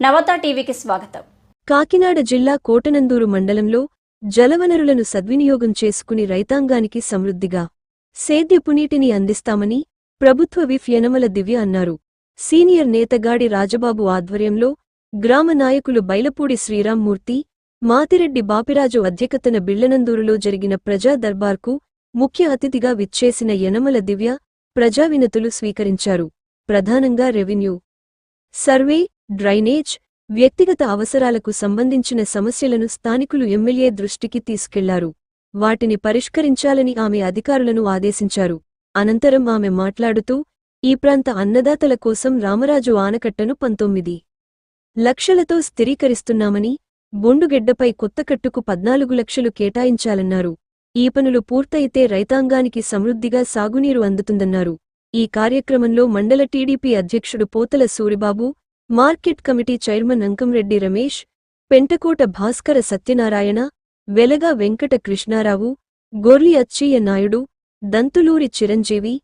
నవత టీవీకి స్వాగతం. కాకినాడ జిల్లా కోటనందూరు మండలంలో జలవనరులను సద్వినియోగం చేసుకుని రైతాంగానికి సమృద్ధిగా సేద్యపు నీటిని అందిస్తామని ప్రభుత్వ విఫ్ యనమల దివ్య అన్నారు. సీనియర్ నేతగాడి రాజబాబు ఆధ్వర్యంలో గ్రామ నాయకులు బైలపూడి శ్రీరామ్మూర్తి మాతిరెడ్డి బాపిరాజు అధ్యక్షతన బిళ్ళనందూరులో జరిగిన ప్రజా దర్బార్కు ముఖ్య అతిథిగా విచ్చేసిన యనమల దివ్య ప్రజావినతులు స్వీకరించారు. ప్రధానంగా రెవెన్యూ. సర్వే డ్రైనేజ్ వ్యక్తిగత అవసరాలకు సంబంధించిన సమస్యలను స్థానికులు ఎమ్మెల్యే దృష్టికి తీసుకెళ్ళారు. వాటిని పరిష్కరించాలని ఆమె అధికారులను ఆదేశించారు. అనంతరం ఆమె మాట్లాడుతూ ఈ ప్రాంత అన్నదాతల కోసం రామరాజు ఆనకట్టను పంతొమ్మిది లక్షలతో స్థిరీకరిస్తున్నామని బొండుగెడ్డపై కొత్తకట్టుకు పద్నాలుగు లక్షలు కేటాయించాలన్నారు. ఈ పనులు పూర్తయితే రైతాంగానికి సమృద్ధిగా సాగునీరు అందుతుందన్నారు. ఈ కార్యక్రమంలో మండల టీడీపీ అధ్యక్షుడు Pothala Suribabu market committee chairman Ankamreddy Ramesh Pentakota Bhaskara Satyanarayana Velaga Venkata Krishnarao Gorli Atchayya Naidu Dantuluri Chiranjeevi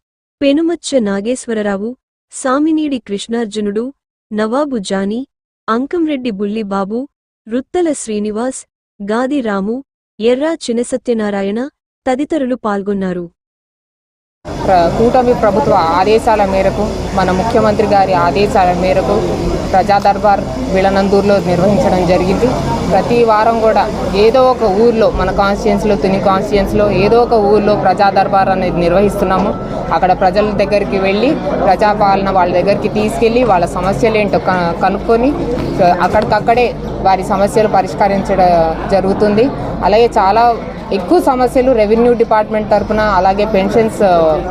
Penumachcha Nageswararao Saminidi Krishnarjunudu Nawab Johnny Ankamreddy Bullibabu Ruttala Srinivas Gadi Ramu Erra Chinasatyanarayana తదితరులు పాల్గొన్నారు. కూటమి ప్రభుత్వ ఆదేశాల మేరకు మన ముఖ్యమంత్రి గారి ఆదేశాల మేరకు ప్రజా దర్బార్ విళనందూరులో నిర్వహించడం జరిగింది. ప్రతి వారం కూడా ఏదో ఒక ఊర్లో మన కాన్స్టిట్యున్సీలో తుని కాన్స్టిట్యున్సీలో ఏదో ఒక ఊర్లో ప్రజా దర్బార్ అనేది నిర్వహిస్తున్నాము. అక్కడ ప్రజల దగ్గరికి వెళ్ళి ప్రజాపాలన వాళ్ళ దగ్గరికి తీసుకెళ్ళి వాళ్ళ సమస్యలు ఏంటో క- కనుక్కొని అక్కడికక్కడే వారి సమస్యలు పరిష్కరించడం జరుగుతుంది. అలాగే చాలా ఎక్కువ సమస్యలు రెవెన్యూ డిపార్ట్మెంట్ తరపున అలాగే పెన్షన్స్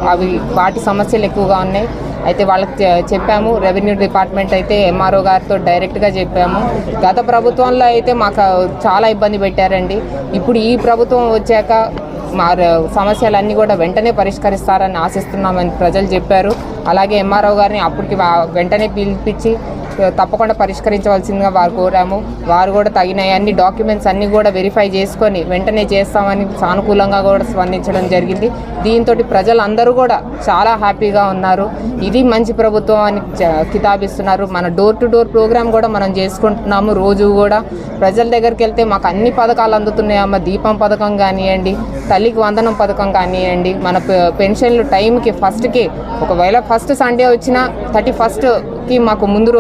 అవి వాటి సమస్యలు ఎక్కువగా ఉన్నాయి. అయితే వాళ్ళకి చెప్పాము. రెవెన్యూ డిపార్ట్మెంట్ అయితే ఎంఆర్ఓ గారితో డైరెక్ట్గా చెప్పాము. గత ప్రభుత్వంలో అయితే మాకు చాలా ఇబ్బంది పెట్టారండి. ఇప్పుడు ఈ ప్రభుత్వం వచ్చాక మా సమస్యలన్నీ కూడా వెంటనే పరిష్కరిస్తారని ఆశిస్తున్నామని ప్రజలు చెప్పారు. అలాగే ఎంఆర్ఓ గారిని అప్పటికి వెంటనే పిలిపించి తప్పకుండా పరిష్కరించవలసిందిగా వారు కోరాము. వారు కూడా తగిన అన్ని డాక్యుమెంట్స్ అన్ని కూడా వెరిఫై చేసుకొని వెంటనే చేస్తామని సానుకూలంగా కూడా స్పందించడం జరిగింది. దీంతో ప్రజలందరూ కూడా చాలా హ్యాపీగా ఉన్నారు. ఇది మంచి ప్రభుత్వం అని కితాబిస్తున్నారు. మన డోర్ టు డోర్ ప్రోగ్రామ్ కూడా మనం చేసుకుంటున్నాము రోజు కూడా. ప్రజల దగ్గరికి వెళ్తే మాకు అన్ని పథకాలు అందుతున్నాయమ్మ దీపం పథకం కానివ్వండి తల్లికి వందనం పథకం కానివ్వండి మన పె- పెన్షన్లు టైంకి ఫస్ట్కి ఒకవేళ ఫస్ట్ సండే వచ్చినా థర్టీ కి మాకు ముందు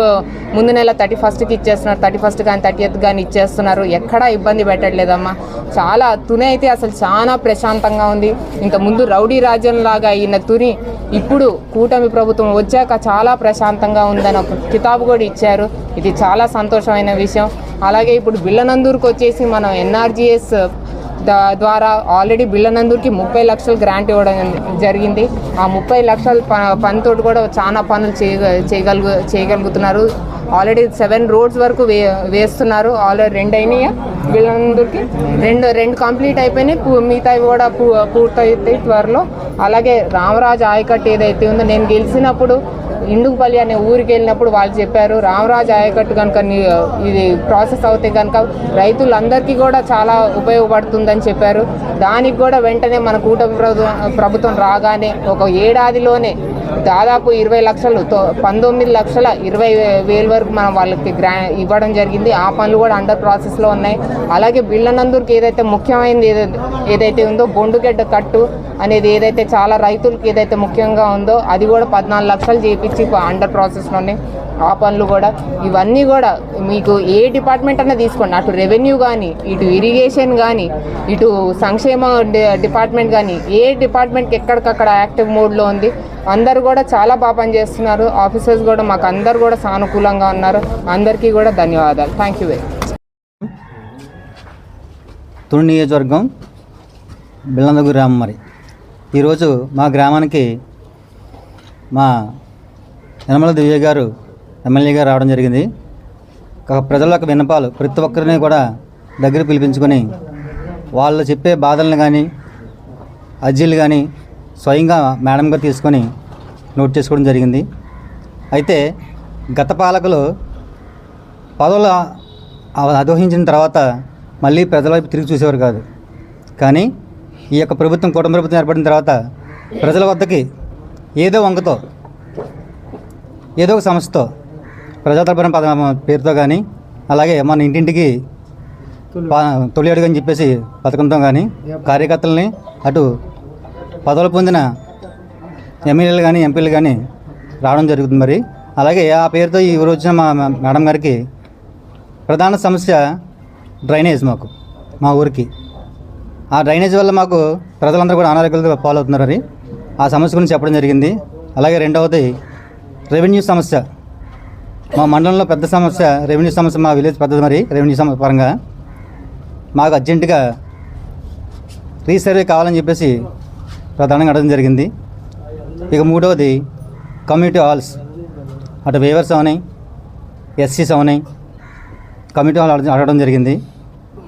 ముందు నెల థర్టీ ఫస్ట్కి ఇచ్చేస్తున్నారు. థర్టీ ఫస్ట్ కానీ థర్టీ ఎయిత్ కానీ ఇచ్చేస్తున్నారు. ఎక్కడా ఇబ్బంది పెట్టట్లేదమ్మా. చాలా తుని అయితే అసలు చాలా ప్రశాంతంగా ఉంది. ఇంత ముందు రౌడీ రాజ్యం లాగా అయిన తుని ఇప్పుడు కూటమి ప్రభుత్వం వచ్చాక చాలా ప్రశాంతంగా ఉందని ఒక కితాబు కూడా ఇచ్చారు. ఇది చాలా సంతోషమైన విషయం. అలాగే ఇప్పుడు బిల్లనందూరుకు వచ్చేసి మనం ఎన్ఆర్జీఎస్ ద్వారా ఆల్రెడీ బిల్లనందూరుకి ముప్పై లక్షలు గ్రాంట్ ఇవ్వడం జరిగింది. ఆ ముప్పై లక్షల ప పనితోటి కూడా చాలా పనులు చేయగలుగు చేయగలుగుతున్నారు. ఆల్రెడీ సెవెన్ రోడ్స్ వరకు వే వేస్తున్నారు. ఆల్రెడీ రెండు అయినాయి. బిల్లనందూరుకి రెండు రెండు కంప్లీట్ అయిపోయినాయి. పూ- మిగతావి కూడా పూ పూర్తయితాయి త్వరలో. అలాగే రామరాజు ఆయకట్టు ఏదైతే ఉందో నేను గెలిచినప్పుడు ఇండుగుపల్లి అనే ఊరికి వెళ్ళినప్పుడు వాళ్ళు చెప్పారు రామరాజు ఆయకట్టు కనుక ఇది ప్రాసెస్ అవుతే కనుక రైతులందరికీ కూడా చాలా ఉపయోగపడుతుందని చెప్పారు. దానికి కూడా వెంటనే మన కూటమి ప్రభుత్వం రాగానే ఒక ఏడాదిలోనే దాదాపు ఇరవై లక్షలు తో- పంతొమ్మిది లక్షల ఇరవై వేల వరకు మనం వాళ్ళకి గ్రా ఇవ్వడం జరిగింది. ఆ పనులు కూడా అండర్ ప్రాసెస్లో ఉన్నాయి. అలాగే బిళ్ళనందూరుకి ఏదైతే ముఖ్యమైనది ఏదైతే ఏదైతే ఉందో బొండుగడ్డ కట్టు అనేది ఏదైతే చాలా రైతులకి ఏదైతే ముఖ్యంగా ఉందో అది కూడా పద్నాలుగు లక్షలు చేపించి అండర్ ప్రాసెస్లో ఉన్నాయి. ఆ పనులు కూడా ఇవన్నీ కూడా మీకు ఏ డిపార్ట్మెంట్ అన్నా తీసుకోండి. అటు రెవెన్యూ కానీ ఇటు ఇరిగేషన్ కానీ ఇటు సంక్షేమ డిపార్ట్మెంట్ కానీ ఏ డిపార్ట్మెంట్కి ఎక్కడికక్కడ యాక్టివ్ మోడ్లో ఉంది అందరు కూడా చాలా బాగా పనిచేస్తున్నారు. ఆఫీసర్స్ కూడా మాకు అందరు కూడా సానుకూలంగా ఉన్నారు. అందరికీ కూడా ధన్యవాదాలు. థ్యాంక్ యూ వెరీ తుని నియోజకవర్గం బిల్లందగు గ్రామం మరి. ఈరోజు మా గ్రామానికి మా నిర్మల దివ్య గారు ఎమ్మెల్యే గారు రావడం జరిగింది. ఒక ప్రజల యొక్క విన్నపాలు ప్రతి ఒక్కరిని కూడా దగ్గర పిలిపించుకొని వాళ్ళు చెప్పే బాధలను కానీ అర్జీలు కానీ స్వయంగా మేడం గారు తీసుకొని నోట్ చేసుకోవడం జరిగింది. అయితే గత పాలకులు పదవులు అధోహించిన తర్వాత మళ్ళీ ప్రజల వైపు తిరిగి చూసేవారు కాదు. కానీ ఈ యొక్క ప్రభుత్వం కుటుంబ ప్రభుత్వం ఏర్పడిన తర్వాత ప్రజల వద్దకి ఏదో వంకతో ఏదో ఒక సమస్యతో ప్రజాతరపురం పద పేరుతో కానీ అలాగే మన ఇంటింటికి తొలి అడుగు అని చెప్పేసి పథకంతో కానీ కార్యకర్తలని అటు పదవులు పొందిన ఎమ్మెల్యేలు కానీ ఎంపీలు కానీ రావడం జరుగుతుంది మరి. అలాగే ఆ పేరుతో ఈ ఊరు వచ్చిన మా మా మేడం గారికి ప్రధాన సమస్య డ్రైనేజ్ మాకు మా ఊరికి. ఆ డ్రైనేజ్ వల్ల మాకు ప్రజలందరూ కూడా అనారోగ్యాలతో పాలవుతున్నారు అని ఆ సమస్య గురించి చెప్పడం జరిగింది. అలాగే రెండవది రెవెన్యూ సమస్య. మా మండలంలో పెద్ద సమస్య రెవెన్యూ సమస్య మా విలేజ్ పెద్దది మరి రెవెన్యూ సమస్య పరంగా. మాకు అర్జెంటుగా రీసర్వే కావాలని చెప్పేసి ప్రధానంగా అడగడం జరిగింది. ఇక మూడవది కమ్యూనిటీ హాల్స్. అటు వేవర్స్ అవనాయి ఎస్సీస్ అవనాయి కమ్యూనిటీ హాల్ అడగడం జరిగింది.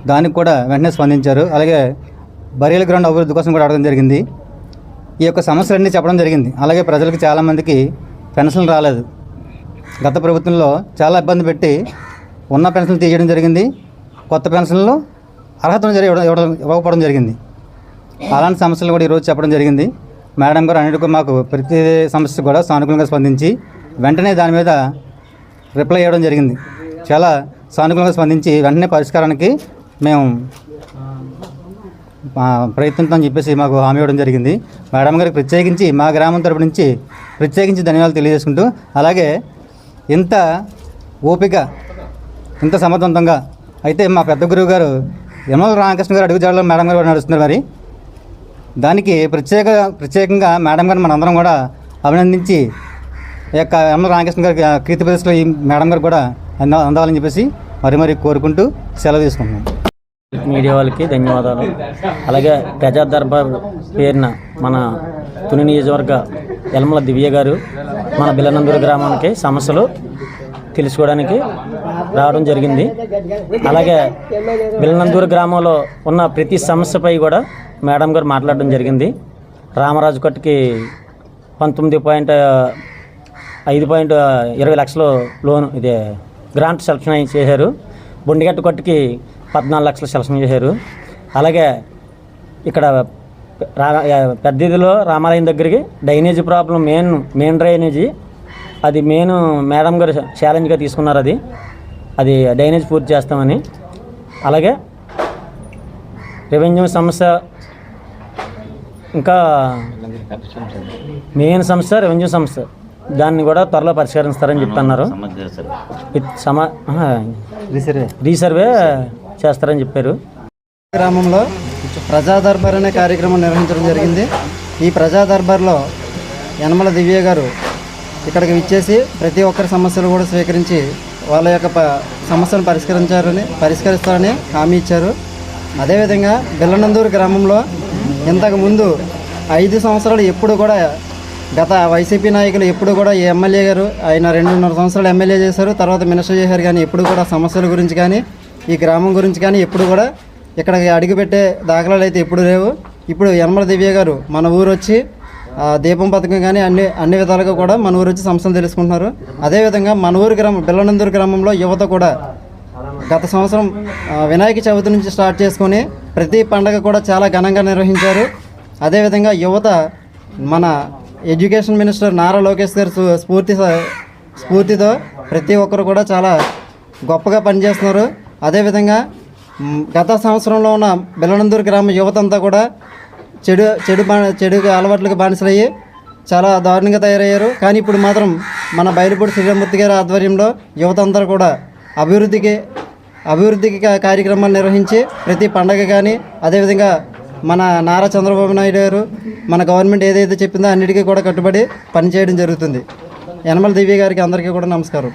దానికి కూడా వెంటనే స్పందించారు. అలాగే బరియల గ్రౌండ్ అభివృద్ధి కోసం కూడా అడగడం జరిగింది. ఈ యొక్క సమస్యలన్నీ చెప్పడం జరిగింది. అలాగే ప్రజలకు చాలామందికి పెన్షన్లు రాలేదు. గత ప్రభుత్వంలో చాలా ఇబ్బంది పెట్టి ఉన్న పెన్షన్లు తీయడం జరిగింది. కొత్త పెన్షన్లు అర్హతను జరిగి ఇవ్వడం- ఇవ్వకపోవడం జరిగింది. అలాంటి సమస్యలు కూడా ఈరోజు చెప్పడం జరిగింది. మేడం గారు అన్నిటికీ మాకు ప్రతి సమస్య కూడా సానుకూలంగా స్పందించి వెంటనే దాని మీద రిప్లై ఇవ్వడం జరిగింది. చాలా సానుకూలంగా స్పందించి వెంటనే పరిష్కారానికి మేము ప్రయత్నిస్తామని చెప్పేసి మాకు హామీ ఇవ్వడం జరిగింది. మేడం గారికి ప్రత్యేకించి మా గ్రామం తరపు నుంచి ప్రత్యేకించి ధన్యవాదాలు తెలియజేసుకుంటూ అలాగే ఇంత ఓపిక ఇంత సమర్థవంతంగా అయితే మా పెద్ద గురువు గారు యమల రామకృష్ణ గారు అడుగుజాడలో మేడం గారు కూడా నడుస్తున్నారు మరి. దానికి ప్రత్యేక ప్రత్యేకంగా మేడం గారిని మనందరం కూడా అభినందించి ఈ యొక్క యమల రామకృష్ణ గారికి కీర్తి ప్రదేశ్లో ఈ మేడం గారు కూడా అంద అందాలని చెప్పేసి మరి మరి కోరుకుంటూ సెలవు తీసుకుంటున్నాం. మీడియా వాళ్ళకి ధన్యవాదాలు. అలాగే ప్రజా దర్బార్ పేరున మన తుని నియోజకవర్గ యలమల దివ్య గారు మన బిల్లనందూరు గ్రామానికి సమస్యలు తెలుసుకోవడానికి రావడం జరిగింది. అలాగే బిల్లనందూరు గ్రామంలో ఉన్న ప్రతి సమస్యపై కూడా మేడం గారు మాట్లాడడం జరిగింది. రామరాజు కట్టుకి పంతొమ్మిది పాయింట్ ఐదు పాయింట్ ఇరవై లక్షలు లోన్ ఇది గ్రాంట్ సెలక్షన్ చేశారు. బొండిగట్టు కొట్టుకి పద్నాలుగు లక్షలు సెలక్షన్ చేశారు. అలాగే ఇక్కడ రా పెద్దదిలో రామాలయం దగ్గరికి drainage problem main main drainage అది మెయిన్ మేడం గారు ఛాలెంజ్గా తీసుకున్నారు అది. అది డ్రైనేజ్ పూర్తి చేస్తామని. అలాగే రెవెన్యూ సమస్య ఇంకా మెయిన్ సమస్య రెవెన్యూ సమస్య దాన్ని కూడా త్వరలో పరిష్కరిస్తారని చెప్తున్నారు సమా రీసర్వే. రీసర్వే చేస్తారని చెప్పారు. గ్రామంలో ప్రజా దర్బార్ అనే కార్యక్రమం నిర్వహించడం జరిగింది. ఈ ప్రజా దర్బార్లో యనమల దివ్య గారు ఇక్కడికి విచ్చేసి ప్రతి ఒక్కరి సమస్యలు కూడా స్వీకరించి వాళ్ళ యొక్క ప సమస్యను పరిష్కరించారని పరిష్కరిస్తారని హామీ ఇచ్చారు. అదేవిధంగా బిల్లనందూరు గ్రామంలో ఇంతకుముందు ఐదు సంవత్సరాలు ఎప్పుడు కూడా గత వైసీపీ నాయకులు ఎప్పుడు కూడా ఈ ఎమ్మెల్యే గారు ఆయన రెండున్నర సంవత్సరాలు ఎమ్మెల్యే చేశారు తర్వాత మినిస్టర్ చేశారు కానీ ఎప్పుడు కూడా సమస్యల గురించి కానీ ఈ గ్రామం గురించి కానీ ఎప్పుడు కూడా ఇక్కడ అడుగుపెట్టే దాఖలాలు అయితే ఎప్పుడు లేవు. ఇప్పుడు యనమల దివ్య గారు మన ఊరు వచ్చి దీపం పథకం కానీ అన్ని అన్ని విధాలుగా కూడా మన ఊరు వచ్చి సమస్యలు తెలుసుకుంటున్నారు. అదేవిధంగా మన ఊరు గ్రామం బిల్లనందూరు గ్రామంలో యువత కూడా గత సంవత్సరం వినాయక చవితి నుంచి స్టార్ట్ చేసుకొని ప్రతి పండగ కూడా చాలా ఘనంగా నిర్వహించారు. అదేవిధంగా యువత మన ఎడ్యుకేషన్ మినిస్టర్ నారా లోకేష్ గారు స్ఫూర్తి స్ఫూర్తితో ప్రతి ఒక్కరు కూడా చాలా గొప్పగా పనిచేస్తున్నారు. అదేవిధంగా గత సంవత్సరంలో ఉన్న బెల్లనందూరు గ్రామ యువత అంతా కూడా చెడు చెడు బా చెడు అలవాట్లకు బానిసలయ్యి చాలా దారుణంగా తయారయ్యారు. కానీ ఇప్పుడు మాత్రం మన బయలుపూడి శ్రీరామూర్తి గారి ఆధ్వర్యంలో యువత అందరూ కూడా అభివృద్ధికి అభివృద్ధికి కార్యక్రమాలు నిర్వహించి ప్రతి పండగ కానీ అదేవిధంగా మన నారా చంద్రబాబు నాయుడు గారు మన గవర్నమెంట్ ఏదైతే చెప్పిందో అన్నిటికీ కూడా కట్టుబడి పనిచేయడం జరుగుతుంది. యనమల దివ్య గారికి అందరికీ కూడా నమస్కారం.